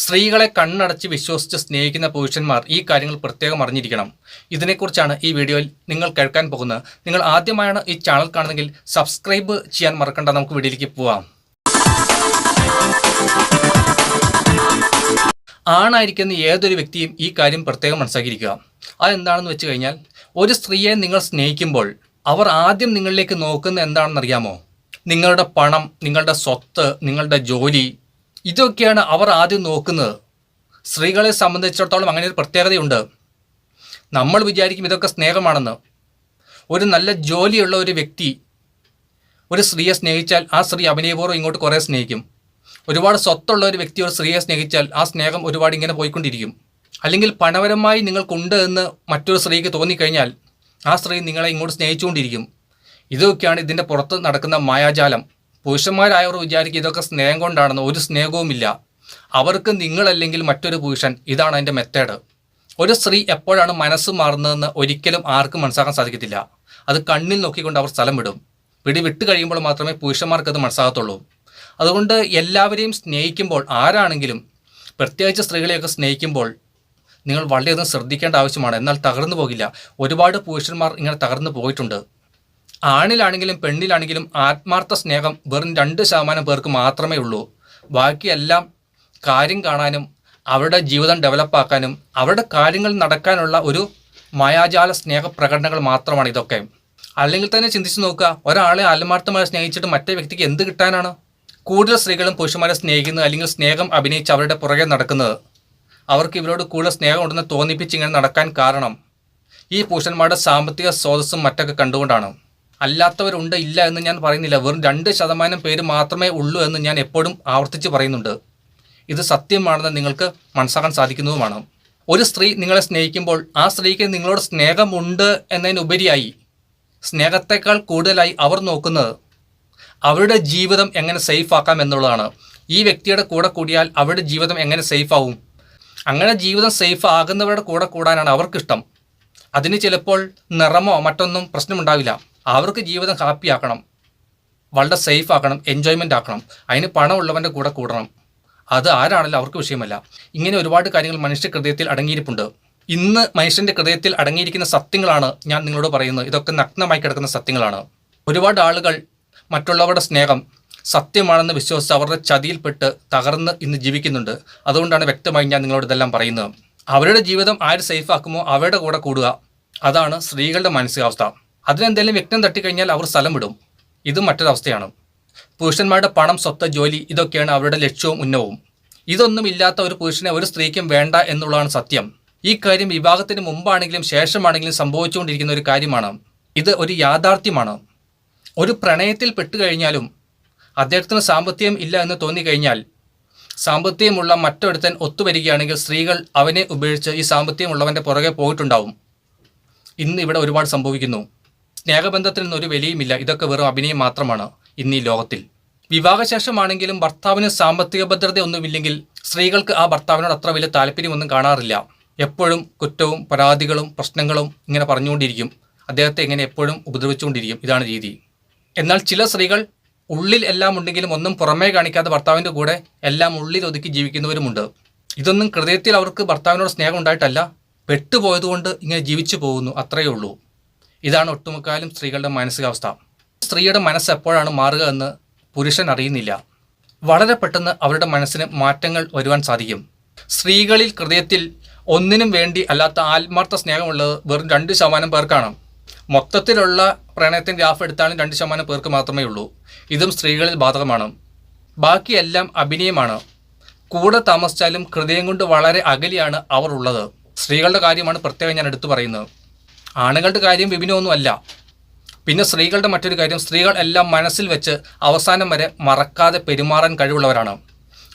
സ്ത്രീകളെ കണ്ണടച്ച് വിശ്വസിച്ച് സ്നേഹിക്കുന്ന പുരുഷന്മാർ ഈ കാര്യങ്ങൾ പ്രത്യേകം അറിഞ്ഞിരിക്കണം. ഇതിനെക്കുറിച്ചാണ് ഈ വീഡിയോയിൽ നിങ്ങൾ കേൾക്കാൻ പോകുന്നത്. നിങ്ങൾ ആദ്യമായാണ് ഈ ചാനൽ കാണുന്നതെങ്കിൽ സബ്സ്ക്രൈബ് ചെയ്യാൻ മറക്കണ്ട. നമുക്ക് വീഡിയോയിലേക്ക് പോവാം. ആണായിരിക്കുന്ന ഏതൊരു വ്യക്തിയും ഈ കാര്യം പ്രത്യേകം മനസ്സിലാക്കിയിരിക്കുക അതെന്താണെന്ന് വെച്ച് കഴിഞ്ഞാൽ ഒരു സ്ത്രീയെ നിങ്ങൾ സ്നേഹിക്കുമ്പോൾ അവർ ആദ്യം നിങ്ങളിലേക്ക് നോക്കുന്ന എന്താണെന്ന് അറിയാമോ നിങ്ങളുടെ പണം നിങ്ങളുടെ സ്വത്ത് നിങ്ങളുടെ ജോലി ഇതൊക്കെയാണ് അവർ ആദ്യം നോക്കുന്നത്. സ്ത്രീകളെ സംബന്ധിച്ചിടത്തോളം അങ്ങനെ ഒരു പ്രത്യേകതയുണ്ട്. നമ്മൾ വിചാരിക്കും ഇതൊക്കെ സ്നേഹമാണെന്ന്. ഒരു നല്ല ജോലിയുള്ള ഒരു വ്യക്തി ഒരു സ്ത്രീയെ സ്നേഹിച്ചാൽ ആ സ്ത്രീ അഭിനയപൂർവം ഇങ്ങോട്ട് കുറേ സ്നേഹിക്കും. ഒരുപാട് സ്വത്തുള്ള ഒരു വ്യക്തി ഒരു സ്ത്രീയെ സ്നേഹിച്ചാൽ ആ സ്നേഹം ഒരുപാട് ഇങ്ങനെ പോയിക്കൊണ്ടിരിക്കും. അല്ലെങ്കിൽ പണപരമായി നിങ്ങൾക്കുണ്ട് എന്ന് മറ്റൊരു സ്ത്രീക്ക് തോന്നിക്കഴിഞ്ഞാൽ ആ സ്ത്രീ നിങ്ങളെ ഇങ്ങോട്ട് സ്നേഹിച്ചുകൊണ്ടിരിക്കും. ഇതൊക്കെയാണ് ഇതിന്റെ പുറത്ത് നടക്കുന്ന മായാജാലം. പുരുഷന്മാരായവർ വിചാരിക്കും ഇതൊക്കെ സ്നേഹം കൊണ്ടാണെന്ന്. ഒരു സ്നേഹവുമില്ല. അവർക്ക് നിങ്ങളല്ലെങ്കിൽ മറ്റൊരു പുരുഷൻ. ഇതാണ് അതിന്റെ മെത്തേഡ് ഒരു സ്ത്രീ എപ്പോഴാണ് മനസ്സ് മാറുന്നതെന്ന് ഒരിക്കലും ആർക്കും മനസ്സിലാക്കാൻ സാധിക്കത്തില്ല. അത് കണ്ണിൽ നോക്കിക്കൊണ്ട് അവർ സ്ഥലം വിടും. പിടി വിട്ട് കഴിയുമ്പോൾ മാത്രമേ പുരുഷന്മാർക്ക് അത് മനസ്സിലാകത്തുള്ളൂ. അതുകൊണ്ട് എല്ലാവരെയും സ്നേഹിക്കുമ്പോൾ ആരാണെങ്കിലും പ്രത്യേകിച്ച് സ്ത്രീകളെയൊക്കെ സ്നേഹിക്കുമ്പോൾ നിങ്ങൾ വളരെയധികം ശ്രദ്ധിക്കേണ്ട ആവശ്യമാണ്. എന്നാൽ തകർന്നു പോകില്ല. ഒരുപാട് പുരുഷന്മാർ ഇങ്ങനെ തകർന്നു പോയിട്ടുണ്ട്. ആണിലാണെങ്കിലും പെണ്ണിലാണെങ്കിലും ആത്മാർത്ഥ സ്നേഹം വെറും രണ്ട് ശതമാനം പേർക്ക് മാത്രമേ ഉള്ളൂ. ബാക്കിയെല്ലാം കാര്യം കാണാനും അവരുടെ ജീവിതം ഡെവലപ്പാക്കാനും അവരുടെ കാര്യങ്ങൾ നടക്കാനുള്ള ഒരു മായാജാല സ്നേഹ പ്രകടനങ്ങൾ മാത്രമാണ് ഇതൊക്കെ. അല്ലെങ്കിൽ തന്നെ ചിന്തിച്ചു നോക്കുക ഒരാളെ ആത്മാർത്ഥമായി സ്നേഹിച്ചിട്ട് മറ്റേ വ്യക്തിക്ക് എന്ത് കിട്ടാനാണ്? കൂടുതൽ സ്ത്രീകളും പുരുഷന്മാരെ സ്നേഹിക്കുന്നത് അല്ലെങ്കിൽ സ്നേഹം അഭിനയിച്ച് അവരുടെ പുറകെ നടക്കുന്നത്. അവർക്ക് ഇവരോട് കൂടുതൽ സ്നേഹം ഉണ്ടെന്ന് തോന്നിപ്പിച്ച് ഇങ്ങനെ നടക്കാൻ കാരണം ഈ പുരുഷന്മാരുടെ സാമ്പത്തിക സ്രോതസ്സും മറ്റൊക്കെ കണ്ടുകൊണ്ടാണ്. അല്ലാത്തവരുണ്ട് ഇല്ല എന്ന് ഞാൻ പറയുന്നില്ല. വെറും രണ്ട് ശതമാനം പേര് മാത്രമേ ഉള്ളൂ എന്ന് ഞാൻ എപ്പോഴും ആവർത്തിച്ച് പറയുന്നുണ്ട്. ഇത് സത്യമാണെന്ന് നിങ്ങൾക്ക് മനസ്സാക്കാൻ സാധിക്കുന്നതുമാണ്. ഒരു സ്ത്രീ നിങ്ങളെ സ്നേഹിക്കുമ്പോൾ ആ സ്ത്രീക്ക് നിങ്ങളോട് സ്നേഹമുണ്ട് എന്നതിനുപരിയായി സ്നേഹത്തെക്കാൾ കൂടുതലായി അവർ നോക്കുന്നത് അവരുടെ ജീവിതം എങ്ങനെ സേഫ് ആക്കാം എന്നുള്ളതാണ്. ഈ വ്യക്തിയുടെ കൂടെ കൂടിയാൽ അവരുടെ ജീവിതം എങ്ങനെ സേഫ് ആവും? അങ്ങനെ ജീവിതം സേഫ് ആകുന്നവരുടെ കൂടെ കൂടാനാണ് അവർക്കിഷ്ടം. അതിന് ചിലപ്പോൾ നിറമോ മറ്റൊന്നും പ്രശ്നമുണ്ടാവില്ല. അവർക്ക് ജീവിതം ഹാപ്പി ആക്കണം. വളരെ സേഫ് ആക്കണം എൻജോയ്മെന്റ് ആക്കണം. അതിന് പണമുള്ളവന്റെ കൂടെ കൂടണം. അത് ആരാണല്ലോ അവർക്ക് വിഷയമല്ല. ഇങ്ങനെ ഒരുപാട് കാര്യങ്ങൾ മനുഷ്യ ഹൃദയത്തിൽ അടങ്ങിയിരിപ്പുണ്ട്. ഇന്ന് മനുഷ്യന്റെ ഹൃദയത്തിൽ അടങ്ങിയിരിക്കുന്ന സത്യങ്ങളാണ് ഞാൻ നിങ്ങളോട് പറയുന്നത്. ഇതൊക്കെ നഗ്നമായി കിടക്കുന്ന സത്യങ്ങളാണ്. ഒരുപാട് ആളുകൾ മറ്റുള്ളവരുടെ സ്നേഹം സത്യമാണെന്ന് വിശ്വസിച്ച് അവരുടെ ചതിയിൽപ്പെട്ട് തകർന്ന് ഇന്ന് ജീവിക്കുന്നുണ്ട്. അതുകൊണ്ടാണ് വ്യക്തമായി ഞാൻ നിങ്ങളോട് ഇതെല്ലാം പറയുന്നത്. അവരുടെ ജീവിതം ആര് സേഫ് ആക്കുമോ അവരുടെ കൂടെ കൂടുക. അതാണ് സ്ത്രീകളുടെ മാനസികാവസ്ഥ. അതിനെന്തെങ്കിലും വ്യക്തം തട്ടിക്കഴിഞ്ഞാൽ അവർ സ്ഥലം വിടും. ഇതും മറ്റൊരവസ്ഥയാണ്. പുരുഷന്മാരുടെ പണം സ്വത്ത് ജോലി ഇതൊക്കെയാണ് അവരുടെ ലക്ഷ്യവും ഉന്നവും ഇതൊന്നും ഇല്ലാത്ത ഒരു പുരുഷനെ ഒരു സ്ത്രീക്കും വേണ്ട എന്നുള്ളതാണ് സത്യം. ഈ കാര്യം വിവാഹത്തിന് മുമ്പാണെങ്കിലും ശേഷമാണെങ്കിലും സംഭവിച്ചുകൊണ്ടിരിക്കുന്ന ഒരു കാര്യമാണ്. ഇത് ഒരു യാഥാർത്ഥ്യമാണ്. ഒരു പ്രണയത്തിൽ പെട്ടുകഴിഞ്ഞാലും അദ്ദേഹത്തിന് സാമ്പത്തികം ഇല്ല എന്ന് തോന്നിക്കഴിഞ്ഞാൽ സാമ്പത്തികമുള്ള മറ്റൊരുത്തൻ ഒത്തുവരികയാണെങ്കിൽ സ്ത്രീകൾ അവനെ ഉപേക്ഷിച്ച് ഈ സാമ്പത്തികമുള്ളവന്റെ പുറകെ പോയിട്ടുണ്ടാവും. ഇന്ന് ഇവിടെ ഒരുപാട് സംഭവിക്കുന്നു. സ്നേഹബന്ധത്തിനൊന്നും നിന്നൊരു വിലയുമില്ല. ഇതൊക്കെ വെറും അഭിനയം മാത്രമാണ് ഇന്ന് ഈ ലോകത്തിൽ. വിവാഹശേഷമാണെങ്കിലും ഭർത്താവിന് സാമ്പത്തിക ഭദ്രതയൊന്നുമില്ലെങ്കിൽ സ്ത്രീകൾക്ക് ആ ഭർത്താവിനോട് അത്ര വലിയ താല്പര്യമൊന്നും കാണാറില്ല. എപ്പോഴും കുറ്റവും പരാതികളും പ്രശ്നങ്ങളും ഇങ്ങനെ പറഞ്ഞുകൊണ്ടിരിക്കും. അദ്ദേഹത്തെ ഇങ്ങനെ എപ്പോഴും ഉപദ്രവിച്ചുകൊണ്ടിരിക്കും. ഇതാണ് രീതി. എന്നാൽ ചില സ്ത്രീകൾ ഉള്ളിൽ എല്ലാം ഉണ്ടെങ്കിലും ഒന്നും പുറമേ കാണിക്കാതെ ഭർത്താവിന്റെ കൂടെ എല്ലാം ഉള്ളിൽ ഒതുക്കി ജീവിക്കുന്നവരുമുണ്ട്. ഇതൊന്നും ഹൃദയത്തിൽ അവർക്ക് ഭർത്താവിനോട് സ്നേഹം ഉണ്ടായിട്ടല്ല. പെട്ടുപോയതുകൊണ്ട് ഇങ്ങനെ ജീവിച്ചു പോകുന്നു. അത്രയേ ഉള്ളൂ. ഇതാണ് ഒട്ടുമുക്കാലും സ്ത്രീകളുടെ മാനസികാവസ്ഥ. സ്ത്രീയുടെ മനസ്സ് എപ്പോഴാണ് മാറുക എന്ന് പുരുഷൻ അറിയുന്നില്ല. വളരെ പെട്ടെന്ന് അവരുടെ മനസ്സിന് മാറ്റങ്ങൾ വരുവാൻ സാധിക്കും. സ്ത്രീകളിൽ ഹൃദയത്തിൽ ഒന്നിനും വേണ്ടി അല്ലാത്ത ആത്മാർത്ഥ സ്നേഹമുള്ളത് വെറും രണ്ട് ശതമാനം പേർക്കാണ്. മൊത്തത്തിലുള്ള പ്രണയത്തിന്റെ ഗ്രാഫ് എടുത്താലും രണ്ട് ശതമാനം പേർക്ക് മാത്രമേ ഉള്ളൂ. ഇതും സ്ത്രീകളിൽ ബാധകമാണ്. ബാക്കിയെല്ലാം അഭിനയമാണ്. കൂടെ താമസിച്ചാലും ഹൃദയം കൊണ്ട് വളരെ അകലിയാണ് അവർ ഉള്ളത്. സ്ത്രീകളുടെ കാര്യമാണ് പ്രത്യേകം ഞാൻ എടുത്തു പറയുന്നത്. ആണുങ്ങളുടെ കാര്യം വിഭിന്നമൊന്നുമല്ല പിന്നെ സ്ത്രീകളുടെ മറ്റൊരു കാര്യം സ്ത്രീകൾ എല്ലാം മനസ്സിൽ വെച്ച് അവസാനം വരെ മറക്കാതെ പെരുമാറാൻ കഴിവുള്ളവരാണ്.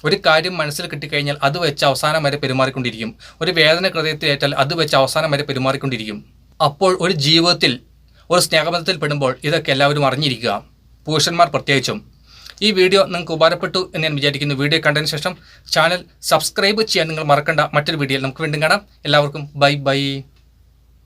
ഒരു കാര്യം മനസ്സിൽ കിട്ടിക്കഴിഞ്ഞാൽ അത് വെച്ച് അവസാനം വരെ പെരുമാറിക്കൊണ്ടിരിക്കും. ഒരു വേദന ഹൃദയത്തിലേറ്റാൽ അത് വെച്ച് അവസാനം വരെ പെരുമാറിക്കൊണ്ടിരിക്കും. അപ്പോൾ ഒരു ജീവിതത്തിൽ ഒരു സ്നേഹബന്ധത്തിൽ പെടുമ്പോൾ ഇതൊക്കെ എല്ലാവരും അറിഞ്ഞിരിക്കുക. പുരുഷന്മാർ പ്രത്യേകിച്ചും. ഈ വീഡിയോ നിങ്ങൾക്ക് ഉപകാരപ്പെട്ടു എന്ന് ഞാൻ വിചാരിക്കുന്നു. വീഡിയോ കണ്ടതിന് ശേഷം ചാനൽ സബ്സ്ക്രൈബ് ചെയ്യാൻ നിങ്ങൾ മറക്കണ്ട. മറ്റൊരു വീഡിയോയിൽ നമുക്ക് വീണ്ടും കാണാം. എല്ലാവർക്കും ബൈ ബൈ.